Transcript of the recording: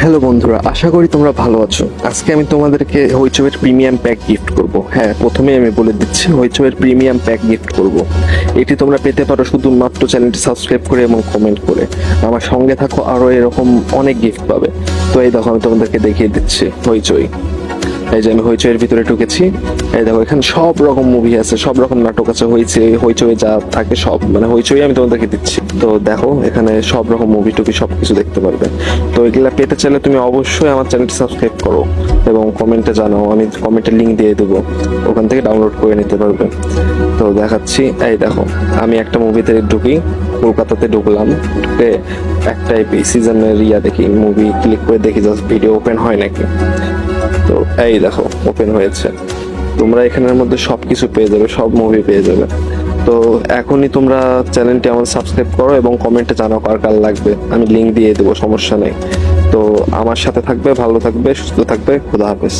Hello বন্ধুরা, আশা করি তোমরা ভালো আছো। আজকে আমি তোমাদেরকে হইচবের প্রিমিয়াম প্যাক গিফট করব। হ্যাঁ প্রথমে আমি বলে দিচ্ছি হইচবের প্রিমিয়াম প্যাক গিফট করব। এটি তোমরা পেতে পারো শুধুমাত্র চ্যানেলটি সাবস্ক্রাইব করে এবং কমেন্ট করে। আমার সঙ্গে থাকো, আরও এরকম অনেক গিফট পাবে। তো এই দেখো, আমি তোমাদেরকে দেখিয়ে দিচ্ছি হইচই। এই যে আমি হইচইয়ের ভিতরে ঢুকেছি। এই দেখো, এখানে সব রকম মুভি আছে, সব রকম নাটক আছে হইচে হইচই যা থাকে সব মানে হইচই আমি তোমাদেরকে দিচ্ছি। তো দেখো, এখানে সব রকম মুভি টুভি সব কিছু দেখতে পারবে। তো এগুলা পেতে চাইলে তুমি অবশ্যই আমার চ্যানেলটি সাবস্ক্রাইব করো এবং কমেন্টে জানাও, আমি কমেন্টের লিঙ্ক দিয়ে দেবো। ওখান থেকে ডাউনলোড করে নিতে পারবে। তো দেখাচ্ছি, এই দেখো, আমি একটা মুভিতে ঢুকি, কলকাতাতে ঢুকলাম। ঢুকে একটা সিজনের ইয়া দেখি মুভি ক্লিক করে দেখি জাস্ট ভিডিও ওপেন হয় নাকি। তো এই দেখো ওপেন হয়েছে। তোমরা এখানের মধ্যে সব কিছু পেয়ে যাবে, সব মুভি পেয়ে যাবে। তো এখনই তোমরা চ্যানেলটি আমার সাবস্ক্রাইব করো এবং কমেন্টে জানাও কার কার লাগবে। আমি লিঙ্ক দিয়ে দেবো, সমস্যা নেই। তো আমার সাথে থাকবে, ভালো থাকবে, সুস্থ থাকবে, খুদা হাফেজ।